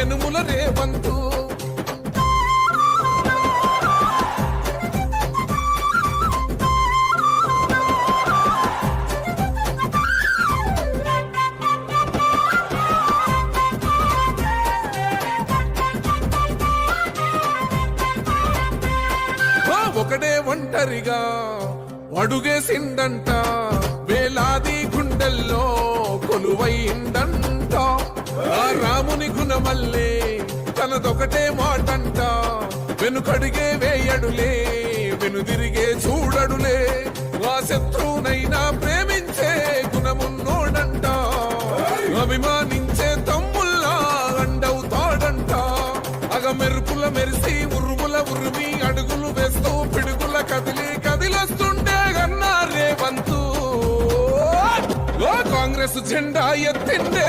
ఎనుముల రేవంతు. ఒకడే ఒంటరిగా అడుగేసిందంట వేలాది గుండెల్లో కొలువైందంట. ఆ రాముని గుణమల్లే తనదొకటే మాటంట. వెనుకడిగే వేయడులే వెనుదిరిగే చూడడులే. ఆ శత్రువునైనా ప్రేమించే గుణమున్నోడంట. అభిమానించే తమ్ముల్లా అండవుతాడంట అగ మెరుపుల మెరిసి ఉరుముల ఉరిమి అడుగులు వేస్తూ పిడుగుల కదిలి కదిలొస్తుండే గన్నా రేవంతు. కాంగ్రెస్ జెండా ఎత్తిండే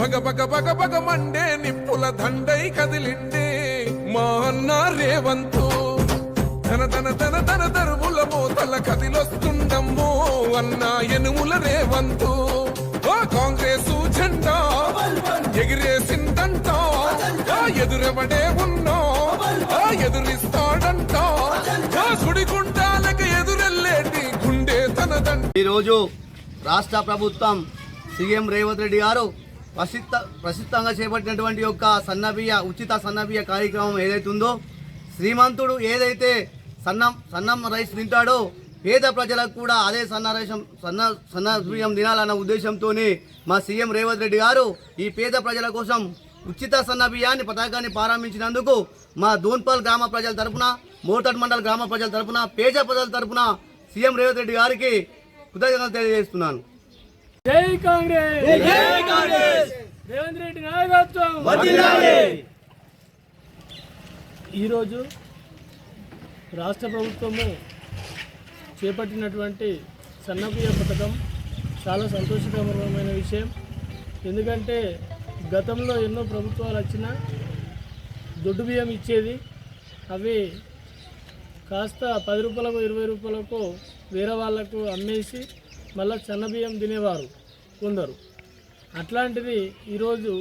బగ బగ బగ మండే నిప్పుల దండై కదిలిండే మా అన్న రేవంతు. ధన ధన ధన ధన దరువుల మోతల కదిలొస్తుండమ్మో అన్న ఎనుముల రేవంతు. ఆ కాంగ్రెసు జెండా ఎగిరేసిందంట. ఎదురెవడే ఉన్నా? ఆ ఎదురిస్తాడంట. ఆ సుడిగుండాలకి ఎదురెల్లేటి గుండె తనదంట. ఈరోజు రాష్ట్ర ప్రభుత్వం సీఎం రేవంత్ రెడ్డి గారు ప్రసిద్ధ ప్రసిద్ధంగా చేపట్టినటువంటి యొక్క సన్నబియ్య ఉచిత సన్నబియ్య కార్యక్రమం ఏదైతే ఉందో శ్రీమంతుడు ఏదైతే సన్నం సన్నం రైస్ తింటాడో పేద ప్రజలకు కూడా అదే సన్న రైసం సన్న సన్న బియ్యం తినాలన్న ఉద్దేశంతోనే మా సీఎం రేవంత్ రెడ్డి గారు ఈ పేద ప్రజల కోసం ఉచిత సన్న బియ్యాన్ని పథకాన్ని ప్రారంభించినందుకు మా దూన్పల్ గ్రామ ప్రజల తరపున మోటడ్ మండల్ గ్రామ ప్రజల తరపున పేద ప్రజల తరపున సీఎం రేవంత్ రెడ్డి గారికి కృతజ్ఞతలు తెలియజేస్తున్నాను. జై కాంగ్రెస్! రేవంత్ రెడ్డి నాయకత్వం! ఈరోజు రాష్ట్ర ప్రభుత్వము చేపట్టినటువంటి సన్నబియ్య పథకం చాలా సంతోషకరమైన విషయం. ఎందుకంటే గతంలో ఎన్నో ప్రభుత్వాలు వచ్చినా దొడ్డు బియ్యం ఇచ్చేది. అవి కాస్త పది రూపాయలకు ఇరవై రూపాయలకు వేరే వాళ్ళకు అమ్మేసి మళ్ళీ సన్న బియ్యం తినేవారు కొందరు. అట్లాంటిది ఈరోజు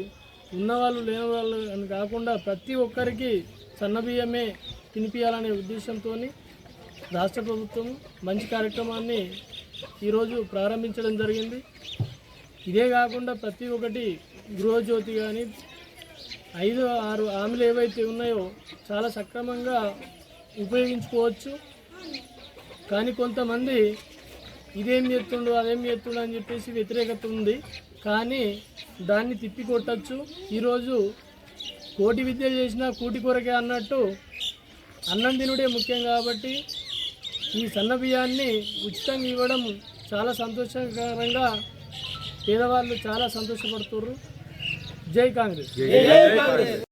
ఉన్నవాళ్ళు లేని వాళ్ళు అని కాకుండా ప్రతి ఒక్కరికి సన్న బియ్యమే తినిపించాలనే ఉద్దేశంతో రాష్ట్ర ప్రభుత్వం మంచి కార్యక్రమాన్ని ఈరోజు ప్రారంభించడం జరిగింది. ఇదే కాకుండా ప్రతి ఒక్కటి గృహజ్యోతి కానీ ఐదు ఆరు హామీలు ఏవైతే ఉన్నాయో చాలా సక్రమంగా ఉపయోగించుకోవచ్చు. కానీ కొంతమంది ఇదేం చెప్తుండు అదేం చెప్తుండు అని చెప్పేసి వ్యతిరేకత ఉంది. కానీ దాన్ని తిప్పి కొట్టచ్చు ఈరోజు కోటి విద్య చేసినా కూటి కొరకే అన్నట్టు అన్నం తినుడే ముఖ్యం కాబట్టి ఈ సన్న బియ్యాన్ని ఉచితంగా ఇవ్వడం చాలా సంతోషకరంగా పేదవాళ్ళు చాలా సంతోషపడుతుర్రు. జై కాంగ్రెస్.